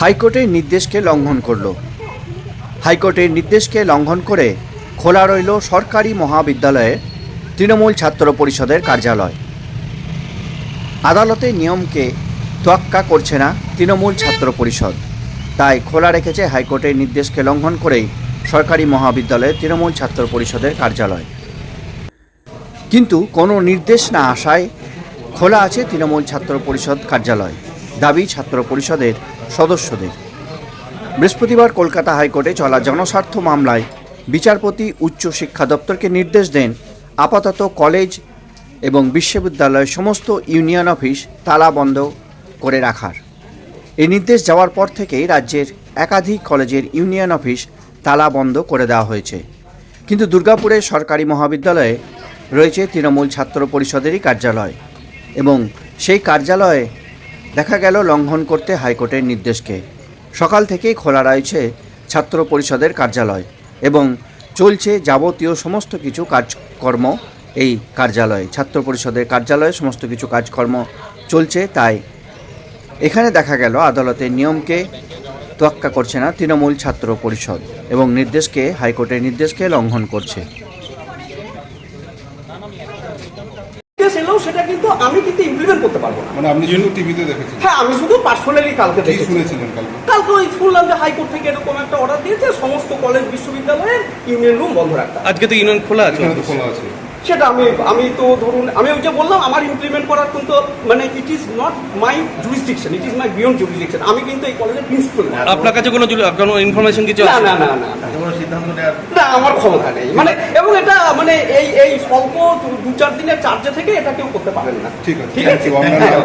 হাইকোর্টের নির্দেশকে লঙ্ঘন করল। হাইকোর্টের নির্দেশকে লঙ্ঘন করে খোলা রইল সরকারি মহাবিদ্যালয়ে তৃণমূল ছাত্র পরিষদের কার্যালয়। আদালতের নিয়মকে তোয়াক্কা করছে না তৃণমূল ছাত্র পরিষদ। তাই খোলা রেখেছে হাইকোর্টের নির্দেশকে লঙ্ঘন করেই সরকারি মহাবিদ্যালয়ে তৃণমূল ছাত্র পরিষদের কার্যালয়। কিন্তু কোনো নির্দেশ না আসায় খোলা আছে তৃণমূল ছাত্র পরিষদ কার্যালয়। দাবি ছাত্র পরিষদের সদস্যদের বৃহস্পতিবার কলকাতা হাইকোর্টে চলা জনস্বার্থ মামলায় বিচারপতি উচ্চ শিক্ষা দপ্তরকে নির্দেশ দেন আপাতত কলেজ এবং বিশ্ববিদ্যালয়ের সমস্ত ইউনিয়ন অফিস তালা বন্ধ করে রাখার। এই নির্দেশ যাওয়ার পর থেকেই রাজ্যের একাধিক কলেজের ইউনিয়ন অফিস তালা বন্ধ করে দেওয়া হয়েছে। কিন্তু দুর্গাপুরের সরকারি মহাবিদ্যালয়ে রয়েছে তৃণমূল ছাত্র পরিষদেরই কার্যালয় এবং সেই কার্যালয়ে দেখা গেল লঙ্ঘন করতে হাইকোর্টের নির্দেশকে। সকাল থেকেই খোলা রয়েছে ছাত্র পরিষদের কার্যালয় এবং চলছে যাবতীয় সমস্ত কিছু কাজকর্ম এই কার্যালয়ে। ছাত্র পরিষদের কার্যালয়ে সমস্ত কিছু কাজকর্ম চলছে তাই এখানে দেখা গেল আদালতের নিয়মকে তোয়াক্কা করছে না তৃণমূল ছাত্র পরিষদ এবং নির্দেশকে, হাইকোর্টের নির্দেশকে লঙ্ঘন করছে। কেস এলেও সেটা কিন্তু আমি কিন্তু ইমপ্লিমেন্ট করতে পারব না। মানে আপনি শুধু টিভিতে দেখেছেন হ্যাঁ আমি শুধু পার্সোনালি কালকে কি দেখেছি। শুনেছিলেন কালকে? কালকে ওই শুনলাম যে হাইকোর্ট থেকে এরকম একটা অর্ডার দিয়েছে সমস্ত কলেজ বিশ্ববিদ্যালয়ের ইউনিয়ন রুম বন্ধ রাখতে আজকে তো ইউনিয়ন খোলা আছে তো খোলা আছে। সেটা আমি আমি তো ধরুন আমি ওই যে বললাম আমার ইমপ্লিমেন্ট করার কিন্তু মানে it is not my jurisdiction it is my beyond jurisdiction আমি কিন্তু এই কলেজের প্রিন্সিপাল না। আপনার কাছে কোনো কোনো ইনফরমেশন কিছু না আছে? না না না না আমার ক্ষমতা নেই। মানে এবং এটা মানে এই এই স্বল্প দু- চার দিনের চার্জে থেকে এটা কেউ করতে পারেন না। ঠিক আছে ঠিক হ্যাঁ,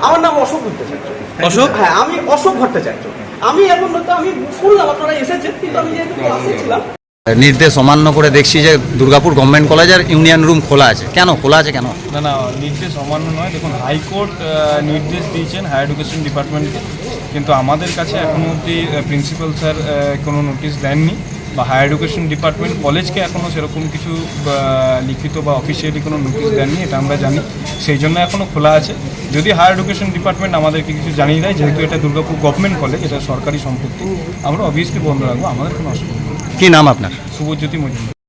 আমার নাম অশোক ভট্টাচার্য। অশোক? হ্যাঁ আমি অশোক ভট্টাচার্য। আমি এখন তো আমি শুনলাম আপনারা এসেছেন কিন্তু আমি যেহেতু ক্লাসে ছিলাম। নির্দেশ অমান্য করে দেখছি যে দুর্গাপুর গভর্নমেন্ট কলেজ আর ইউনিয়ন রুম খোলা আছে। কেন? খোলা আছে কেন? না না নির্দেশ অমান্য নয়। দেখুন হাইকোর্ট নির্দেশ দিয়েছেন হায়ার এডুকেশন ডিপার্টমেন্টকে কিন্তু আমাদের কাছে এখনও অবধি প্রিন্সিপাল স্যার কোনো নোটিশ দেননি। বা হায়ার এডুকেশন ডিপার্টমেন্ট কলেজকে এখনও সেরকম কিছু লিখিত বা অফিসিয়ালি কোনো নোটিশ দেননি এটা আমরা জানি। সেই জন্য এখনও খোলা আছে। যদি হায়ার এডুকেশন ডিপার্টমেন্ট আমাদেরকে কিছু জানিয়ে দেয় যেহেতু এটা দুর্গাপুর গভর্নমেন্ট কলেজ এটা সরকারি সম্পত্তি আমরা অবভিয়াসলি বন্ধ রাখব আমাদের কোনো অসুবিধা নেই। কি নাম আপনার? শুভজ্যোতি মজুমদার।